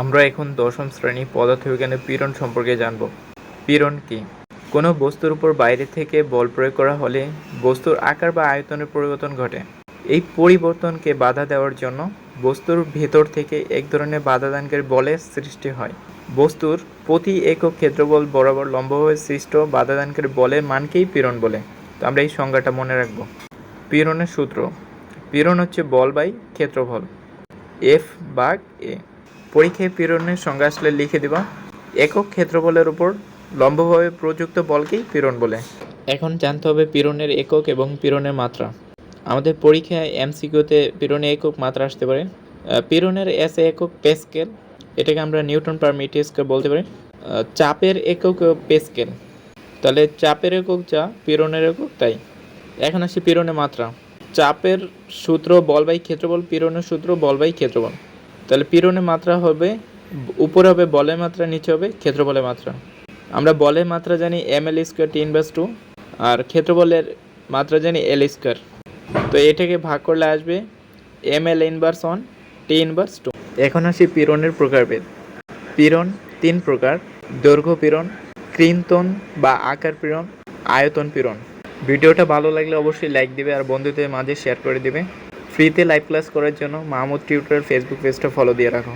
আমরা এখন দশম শ্রেণি পদার্থবিজ্ঞানের পীড়ন সম্পর্কে জানব। পীড়ন কি? কোনো বস্তুর উপর বাইরে থেকে বল প্রয়োগ করা হলে বস্তুর আকার বা আয়তনের পরিবর্তন ঘটে। এই পরিবর্তনকে বাধা দেওয়ার জন্য বস্তুর ভেতর থেকে এক ধরনের বাধাদানকারী বলের সৃষ্টি হয়। বস্তুর প্রতি একক ক্ষেত্রবল বরাবর লম্বভাবে সৃষ্ট বাধাদানকারী বলের মানকেই পীড়ন বলে। তো আমরা এই সংজ্ঞাটা মনে রাখব। পীড়নের সূত্র। পীড়ন হচ্ছে বল বাই ক্ষেত্রফল। এফ বাঘ এ পরীক্ষায় পীড়নের সংজ্ঞা আসলে লিখে দিবা। একক ক্ষেত্রফলের উপর লম্বভাবে প্রযুক্ত বলকেই পীড়ন বলে। এখন জানতে হবে পীড়নের একক এবং পীড়নের মাত্রা। আমাদের পরীক্ষায় এমসিকিউতে পীড়নের একক মাত্রা আসতে পারে। পীড়নের এস একক পেস্কেল, এটাকে আমরা নিউটন পার মিটার স্কয়ার বলতে পারি। চাপের একক পেস্কেল। তাহলে চাপের একক যা পীড়নের একক তাই। এখন আসি পীড়নের মাত্রা। চাপের সূত্র বল বাই ক্ষেত্রবল পীড়নের সূত্র বল বাই ক্ষেত্রবল তাহলে পীড়নের মাত্রা হবে, উপরে হবে বলের মাত্রা, নিচে হবে ক্ষেত্রবলের মাত্রা। আমরা বলের মাত্রা জানি M L square T inverse two আর ক্ষেত্রবলের মাত্রা জানি এল স্কোয়ার তো এটাকে ভাগ করলে আসবে M L inverse one T inverse two এখন আসি পীড়নের প্রকারভেদ। পীড়ন তিন প্রকার, দৈর্ঘ্য পীড়ন কৃন্তন বা আকার পীড়ন, আয়তন পীড়ন। ভিডিওটা ভালো লাগলে অবশ্যই লাইক দিবে আর বন্ধুদের মাঝে শেয়ার করে দিবে। ফ্রিতে লাইভ ক্লাস করার জন্য মাহমুদ টিউটর ফেসবুক পেজটা ফলো দিয়ে রাখো।